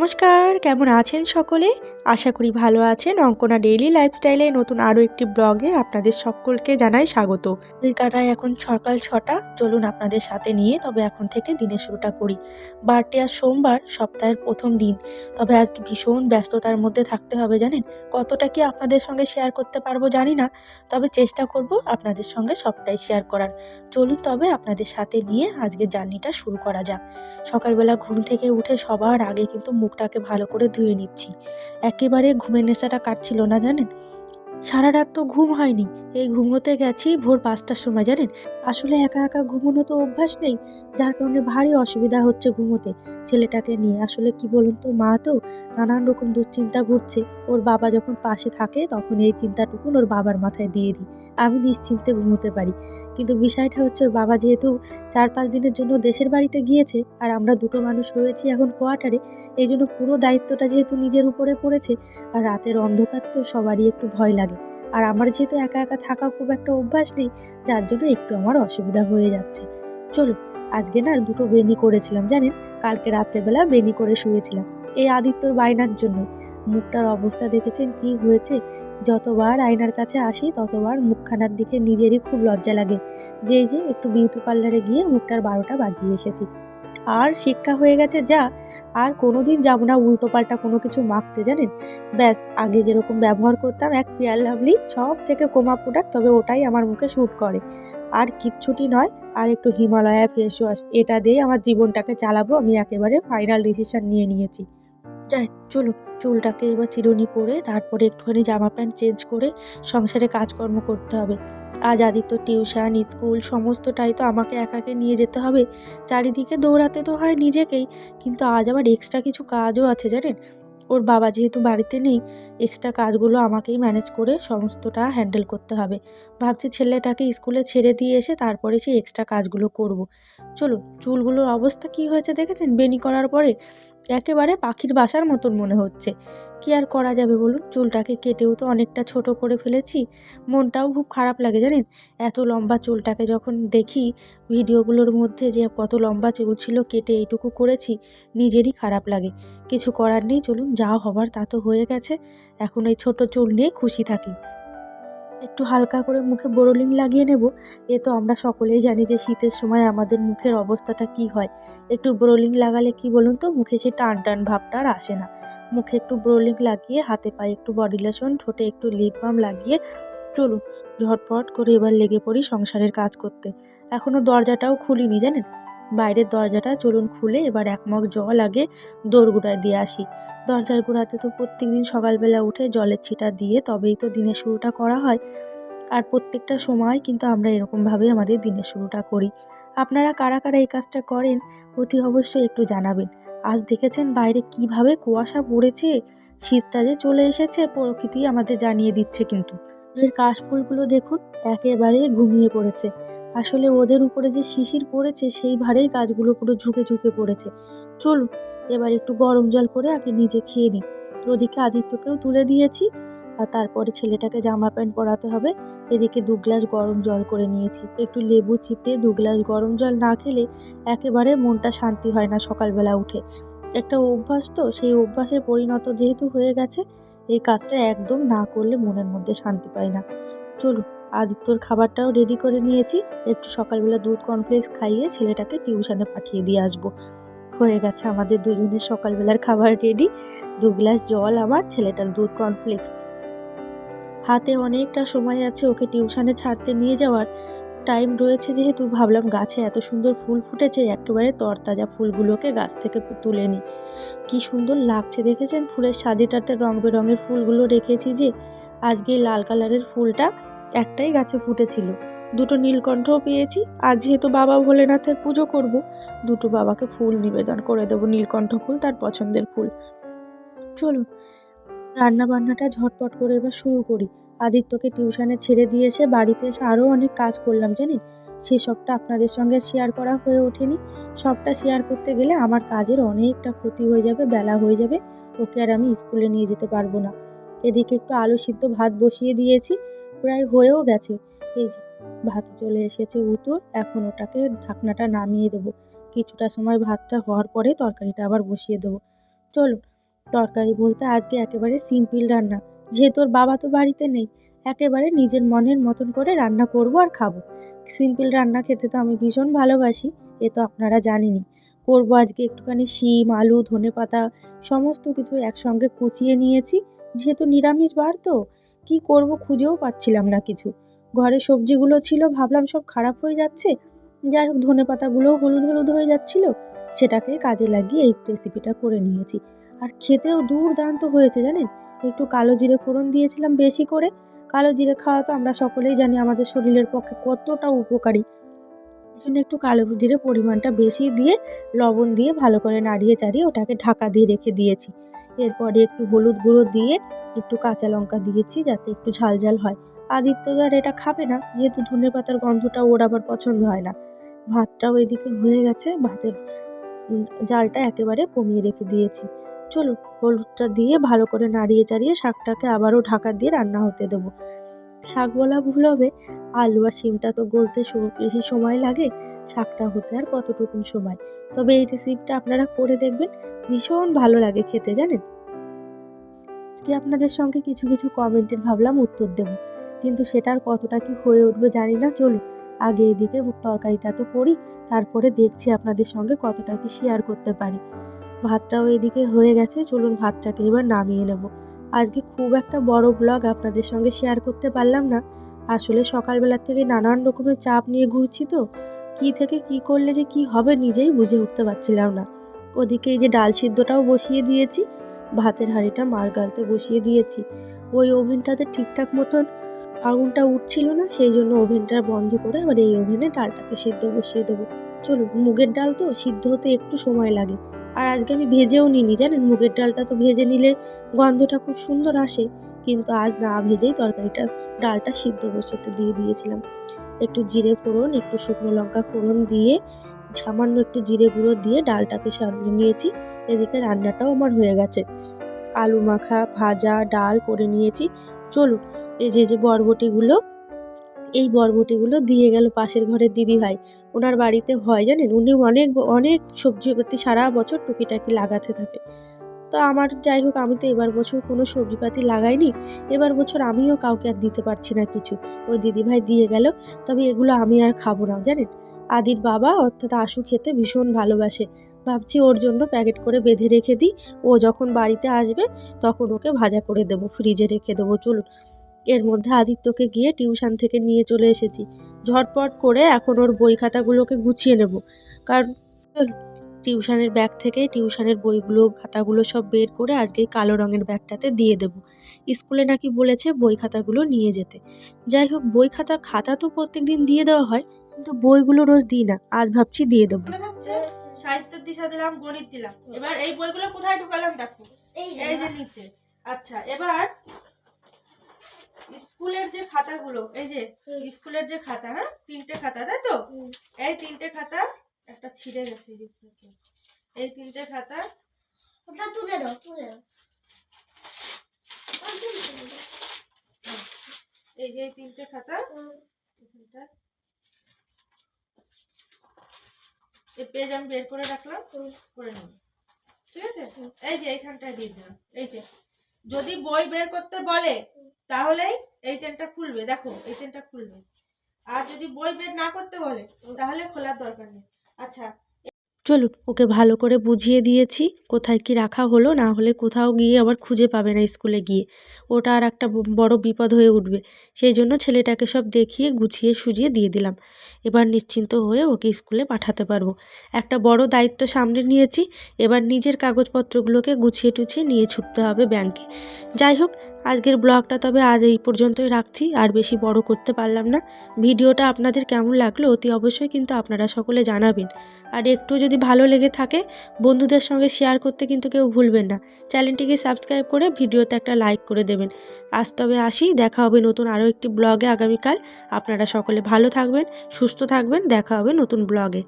নমস্কার কেমন আছেন সকলে? আশা করি ভালো আছেন। অঙ্কনা ডেইলি লাইফস্টাইলে নতুন আরও একটি ব্লগে আপনাদের সকলকে জানাই স্বাগত। কাটায় এখন সকাল ছটা, চলুন আপনাদের সাথে নিয়ে তবে এখন থেকে দিনের শুরুটা করি। বারটি আর সোমবার, সপ্তাহের প্রথম দিন। তবে আজকে ভীষণ ব্যস্ততার মধ্যে থাকতে হবে জানেন। কতটা কি আপনাদের সঙ্গে শেয়ার করতে পারব জানি না। তবে চেষ্টা করব আপনাদের সঙ্গে সবটাই শেয়ার করার। চলুন তবে আপনাদের সাথে নিয়ে আজকের জার্নিটা শুরু করা যাক। সকালবেলা ঘুম থেকে উঠে সবার আগে কিন্তু মুখটাকে ভালো করে ধুয়ে নিচ্ছি। একেবারে ঘুমের নেশাটা কাটছিল না জানেন? সারা রাত তো ঘুম হয়নি। এই ঘুমোতে গেছি ভোর পাঁচটার সময়, জানেন? আসলে একা একা ঘুমোনো তো অভ্যাস নেই, যার কারণে ভারী অসুবিধা হচ্ছে ঘুমোতে। ছেলেটাকে নিয়ে আসলে কি বলুন তো, মা তো নানান রকম দুশ্চিন্তা ঘুরছে। ওর বাবা যখন পাশে থাকে, তখন এই চিন্তাটুকুন ওর বাবার মাথায় দিয়ে দিই। আমি নিশ্চিন্তে ঘুমোতে পারি। কিন্তু বিষয়টা হচ্ছে ওর বাবা যেহেতু চার পাঁচ দিনের জন্য দেশের বাড়িতে গিয়েছে, আর আমরা দুটো মানুষ রয়েছি এখন কোয়ার্টারে, এই জন্য পুরো দায়িত্বটা যেহেতু নিজের উপরে পড়েছে, আর রাতের অন্ধকার তো সবারই একটু ভয় লাগে। আর আমার যেহেতু একা একা থাকা খুব একটা অভ্যাস নেই, যার জন্য একটু আমার অসুবিধা হয়ে যাচ্ছে। চলো আজকে না দুটো বেনি করেছিলাম, জানেন? কালকে রাত্রেবেলা বেনি করে শুয়েছিলাম, এই আদিত্যর বায়নার জন্য। মুখটার অবস্থা দেখেছেন কি হয়েছে? যতবার আয়নার কাছে আসি, ততবার মুখখানার দিকে নিজেরই খুব লজ্জা লাগে। যে যে একটু বিউটি পার্লারে গিয়ে মুখটার বারোটা বাজিয়ে এসেছি। আর শিক্ষা হয়ে গেছে, যা আর কোনো দিন যাব না উল্টো পাল্টা কোনো কিছু মাখতে, জানেন? ব্যাস, আগে যেরকম ব্যবহার করতাম, এক ফিয়ার লাভলি সব থেকে কোমা প্রোডাক্ট তবে ওটাই আমার মুখে শ্যুট করে। আর কিচ্ছুটি নয়, আর একটু হিমালয়া ফেস ওয়াশ এটা দিয়েই আমার জীবনটাকে চালাবো, আমি একেবারে ফাইনাল ডিসিশান নিয়ে নিয়েছি। যাই চলো, চুলটাকে এবার চিরুনি করে তারপরে একটুখানি জামা প্যান্ট চেঞ্জ করে সংসারে কাজকর্ম করতে হবে। আজ আদিত্য টিউশন, স্কুল সমস্তটাই তো আমাকে একাকে নিয়ে যেতে হবে। চারিদিকে দৌড়াতে তো হয় নিজেকেই, কিন্তু আজ আবার এক্সট্রা কিছু কাজও আছে জানেন? ওর বাবা যেহেতু বাড়িতে নেই এক্সট্রা কাজগুলো আমাকেই ম্যানেজ করে সমস্তটা হ্যান্ডেল করতে হবে। ভাবছি ছেলেটাকে স্কুলে ছেড়ে দিয়ে এসে তারপরে সেই এক্সট্রা কাজগুলো করব। চলুন, চুলগুলোর অবস্থা কি হয়েছে দেখেছেন? বেনি করার পরে একেবারে পাখির বাসার মতন মনে হচ্ছে। কি আর করা যাবে বলুন? চুলটাকে কেটেও তো অনেকটা ছোট করে ফেলেছি। মনটাও খুব খারাপ লাগে জানেন? এত লম্বা চুলটাকে যখন দেখি, ভিডিওগুলোর মধ্যে যে কত লম্বা চুল ছিল কেটে এইটুকু করেছি, নিজেরই খারাপ লাগে। কিছু করার নেই, চলুন যা হবার তা তো হয়ে গেছে। এখন এই ছোট চুল নিয়ে খুশি থাকি। একটু হালকা করে মুখে বোরোলিং লাগিয়ে নেব। এ তো আমরা সকলেই জানি যে শীতের সময় আমাদের মুখের অবস্থাটা কি হয়। একটু বোরোলিং লাগালে কি বলুন তো, মুখে সেই টান টান ভাবটা আর আসে না। মুখে একটু ব্রোলিং লাগিয়ে, হাতে পায়ে একটু বডি লোশন, ঠোঁটে একটু লিপ বাম লাগিয়ে চলুন। ঝটপট করে এবার লেগে পড়ি সংসারের কাজ করতে। এখনও দরজাটাও খুলিনি, জানেন? বাইরের দরজাটা চলুন খুলে এবার এক মগ জল আগে দোরগোড়ায় দিয়ে আসি। দরজার গোড়াতে তো প্রত্যেক দিন সকালবেলা উঠে জলের ছিটা দিয়ে তবেই তো দিনের শুরুটা করা হয়। আর প্রত্যেকটা সময় কিন্তু আমরা এরকমভাবেই আমাদের দিনের শুরুটা করি। আপনারা কারা কারা এই কাজটা করেন অতি অবশ্যই একটু জানাবেন। আজ দেখেছেন বাইরে কীভাবে কুয়াশা পড়েছে? শীতটা যে চলে এসেছে প্রকৃতি আমাদের জানিয়ে দিচ্ছে কিন্তু। এর কাশফুলগুলো দেখুন, একেবারে ঘুমিয়ে পড়েছে। আসলে ওদের উপরে যে শিশির পড়েছে, সেই ভারেই গাছগুলো পুরো ঝুঁকে ঝুঁকে পড়েছে। চলুন, এবার একটু গরম জল করে আগে নিজে খেয়ে নিই। ওদিকে আদিত্যকেও তুলে দিয়েছি, আর তারপরে ছেলেটাকে জামা প্যান্ট পরাতে হবে। এদিকে দু গ্লাস গরম জল করে নিয়েছি। একটু লেবু চিপে দু গ্লাস গরম জল না খেলে একেবারে মনটা শান্তি হয় না সকালবেলা উঠে। একটা অভ্যাস তো, সেই অভ্যাসে পরিণত যেহেতু হয়ে গেছে, এই কাজটা একদম না করলে মনের মধ্যে শান্তি পায় না। চলুন আদিত্যর খাবারটাও রেডি করে নিয়েছি। একটু সকালবেলা দুধ কর্নফ্লেক্স খাইয়ে ছেলেটাকে টিউশনে পাঠিয়ে দিয়ে আসব। হয়ে গেছে আমাদের দুজনের সকালবেলার খাবার রেডি দু গ্লাস জল আমার, ছেলেটার দুধ কর্নফ্লেক্স হাতে অনেকটা সময় আছে ওকে টিউশনে ছাড়তে নিয়ে যাওয়ার। টাইম রয়েছে যেহেতু, ভাবলাম গাছে এত সুন্দর ফুল ফুটেছে, একেবারে তরতাজা ফুলগুলোকে গাছ থেকে তুলে নিই। কী সুন্দর লাগছে দেখেছেন? ফুলের সাজেটাতে রং বেরঙের ফুলগুলো রেখেছি যে, আজকে লাল কালারের ফুলটা একটাই গাছে ফুটেছিল। দুটো নীলকণ্ঠও পেয়েছি, আর যেহেতু বাবা ভোলেনাথের পুজো করব, দুটো বাবাকে ফুল নিবেদন করে দেবো, নীলকণ্ঠ ফুল, তার পছন্দের ফুল। চলুন রান্না বান্নাটা ঝটপট করে এবার শুরু করি। আদিত্যকে টিউশনে ছেড়ে দিয়ে এসে বাড়িতে এসে আরও অনেক কাজ করলাম, জানেন? সেসবটা আপনাদের সঙ্গে শেয়ার করা হয়ে ওঠেনি। সবটা শেয়ার করতে গেলে আমার কাজের অনেকটা ক্ষতি হয়ে যাবে, বেলা হয়ে যাবে, ওকে আর আমি স্কুলে নিয়ে যেতে পারব না। এদিকে একটু আলু সিদ্ধ ভাত বসিয়ে দিয়েছি প্রায় হয়েও গেছে। এই যে, ভাত চলে এসেছে উতুর, এখন ওটাকে ঢাকনাটা নামিয়ে দেবো। কিছুটা সময় ভাতটা হওয়ার পরে তরকারিটা আবার বসিয়ে দেবো। চলো তরকারি বলতে আজকে একেবারে সিম্পল রান্না। যেহেতু ওর বাবা তো বাড়িতে নেই, একেবারে নিজের মনের মতন করে রান্না করব আর খাব। সিম্পল রান্না খেতে তো আমি ভীষণ ভালোবাসি, এ তো আপনারা জানেনই। করব আজকে একটুখানি শিম, আলু ধনে পাতা সমস্ত কিছু একসঙ্গে কুচিয়ে নিয়েছি। যেহেতু নিরামিষ বার তো কী করব খুঁজেও পাচ্ছিলাম না কিছু। ঘরে সবজিগুলো ছিল, ভাবলাম সব খারাপ হয়ে যাচ্ছে। যাই হোক, ধনে পাতাগুলোও হলুদ হলুদ হয়ে যাচ্ছিল। সেটাকে কাজে লাগিয়ে এই রেসিপিটা করে নিয়েছি। আর খেতেও দুর্দান্ত হয়েছে, জানেন? একটু কালো জিরে ফোড়ন দিয়েছিলাম বেশি করে। কালো জিরে খাওয়া তো আমরা সকলেই জানি আমাদের শরীরের পক্ষে কতটা উপকারী। জন্য একটু কালো জিরে পরিমাণটা বেশি দিয়ে লবণ দিয়ে ভালো করে নাড়িয়ে চাড়িয়ে ওটাকে ঢাকা দিয়ে রেখে দিয়েছি। এরপরে একটু হলুদ গুঁড়ো দিয়ে একটু কাঁচা লঙ্কা দিয়েছি যাতে একটু ঝাল ঝাল হয়। আদিত্য তো আর এটা খাবে না, যেহেতু ধনে পাতার গন্ধটা ওর আবার পছন্দ হয় না। ভাতটাও এদিকে হয়ে গেছে, ভাতের জালটা একেবারে কমিয়ে রেখে দিয়েছি। চলো হলুদটা দিয়ে ভালো করে নাড়িয়ে চাড়িয়ে শাকটাকে আবারও ঢাকা দিয়ে রান্না হতে দেবো। শাক বলা ভুল হবে। আলু আর শিমটা তো গলতে বেশি সময় লাগে। শাকটা হতে আর কতটুকুন সময়? তবে এই রেসিপিটা আপনারা করে দেখবেন। ভীষণ ভালো লাগে খেতে, জানেন? আজকে আপনাদের সঙ্গে কিছু কিছু কমেন্টের ভাবলাম উত্তর দেবো। কিন্তু সেটার কতটা কি হয়ে উঠবে জানি না। চলুন, আগে এদিকে তরকারিটা তো করি। তারপরে দেখছি আপনাদের সঙ্গে কতটা কি শেয়ার করতে পারি। ভাতটাও এদিকে হয়ে গেছে। চলুন ভাতটাকে এবার নামিয়ে নেব। আজকে খুব একটা বড় ব্লগ আপনাদের সঙ্গে শেয়ার করতে পারলাম না। আসলে সকালবেলা থেকে নানান রকমের চাপ নিয়ে ঘুরছি তো। কি থেকে কি করলে যে কি হবে নিজেই বুঝে উঠতে পারছিলাম না। ওদিকে এই যে ডাল সিদ্ধটাও বসিয়ে দিয়েছি, ভাতের হাঁড়িটা মার গালতে বসিয়ে দিয়েছি। ওই ওভেনটাতে ঠিকঠাক মতন আগুনটা উঠছিল না, সেই জন্য ওভেনটা বন্ধ করে এবার এই ওভেনে ডালটাকে সিদ্ধ বসিয়ে দেবো। চলুন, মুগের ডাল তো সিদ্ধ হতে একটু সময় লাগে। আর আজকে আমি ভেজেও নিইনি, জানেন? মুগের ডালটা তো ভেজে নিলে গন্ধটা খুব সুন্দর আসে। কিন্তু আজ না ভেজেই তরকারিটা, ডালটা সিদ্ধ বসাতে দিয়ে দিয়েছিলাম। একটু জিরে ফোড়ন, একটু শুকনো লঙ্কা ফোড়ন দিয়ে, সামান্য একটু জিরে গুঁড়ো দিয়ে ডালটাকে সাজিয়ে নিয়েছি। এদিকে রান্নাটাও আমার হয়ে গেছে। আলু মাখা, ভাজা, ডাল করে নিয়েছি। চলুন, এই যে যে বরবটিগুলো, এই বরবটিগুলো দিয়ে গেল পাশের ঘরের দিদি ভাই ওনার বাড়িতে হয় জানেন? উনি অনেক অনেক সবজিপাতি সারা বছর টুকিটাকি লাগাতে থাকে। তো আমার যাই হোক, আমি তো এবার বছর কোনো সবজিপাতি লাগাইনি। এবার বছর আমিও কাউকে আর দিতে পারছি না কিছু। ওই দিদিভাই দিয়ে গেল, তবে এগুলো আমি আর খাব না, জানেন? আদির বাবা, অর্থাৎ আশু খেতে ভীষণ ভালোবাসে। ভাবছি ওর জন্য প্যাকেট করে বেঁধে রেখে দিই। ও যখন বাড়িতে আসবে, তখন ওকে ভাজা করে দেবো, ফ্রিজে রেখে দেবো, চলুন। এর মধ্যে আদিত্যকে গিয়ে টিউশন থেকে নিয়ে চলে এসেছি। ঝটপট করে এখন ওর বই খাতাগুলোকে গুছিয়ে নেব। কারণ টিউশনের ব্যাগ থেকে টিউশনের বইগুলো খাতাগুলো সব বের করে আজকে কালো রঙের ব্যাগটাতে দিয়ে দেব। স্কুলে নাকি বলেছে বই খাতাগুলো নিয়ে যেতে। যাই হোক বই খাতা খাতা তো প্রত্যেক দিন দিয়ে দেওয়া হয় কিন্তু বইগুলো রোজ দিই না। আজ ভাবছি দিয়ে দেবো। সাহিত্যের দিশা দিলাম গণিত দিলাম। এবার এই বইগুলো কোথায় ঢুকালাম দেখো। এই যে নিচে। আচ্ছা এবার স্কুলের যে খাতাগুলো এই যে স্কুলের যে খাতা হ্যাঁ? তিনটে খাতা তাই তো? এই তিনটে খাতা একটা ছিঁড়ে গেছে এই তিনটে খাতা। ওটা তুলে দাও তুলে দাও। এই যে এই তিনটে খাতা। এই পেজ আমি বের করে রাখলাম করে নেব। ঠিক আছে? এই যে এইখানটায় দিয়ে দিলাম। এই যে যদি বই বের করতে বলে তাহলেই এই চেনটা খুলবে। দেখো, এই চেনটা খুলবে। আর যদি বই বের না করতে বলে, তাহলে খোলার দরকার নেই। আচ্ছা চলুন, ওকে ভালো করে বুঝিয়ে দিয়েছি, কোথায় কি রাখা হলো, না হলে কোথাও গিয়ে আবার খুঁজে পাবে না স্কুলে গিয়ে। ওটা আর একটা বড় বিপদ হয়ে উঠবে। সেই জন্য ছেলেটাকে সব দেখিয়ে, গুছিয়ে, সুজিয়ে দিয়ে দিলাম। এবার নিশ্চিন্ত হয়ে ওকে স্কুলে পাঠাতে পারব। একটা বড় দায়িত্ব সামনে নিয়েছি, এবার নিজের কাগজপত্রগুলোকে গুছিয়ে টুছিয়ে নিয়ে ছুটতে হবে ব্যাংকে। যাই হোক, আজকের ব্লগটা তবে আজ এই পর্যন্তই রাখছি, আর বেশি বড় করতে পারলাম না। ভিডিওটা আপনাদের কেমন লাগল অতি অবশ্যই কিন্তু আপনারা সকলে জানাবেন। আর একটু যদি ভালো লেগে থাকে, বন্ধুদের সঙ্গে শেয়ার করতে কিন্তু কেউ ভুলবেন না। চ্যানেলটিকে সাবস্ক্রাইব করে ভিডিওতে একটা লাইক করে দেবেন। আজ তবে আসি, দেখা হবে নতুন আরও একটি ব্লগে আগামীকাল আপনারা সকলে ভালো থাকবেন, সুস্থ থাকবেন, দেখা হবে নতুন ব্লগে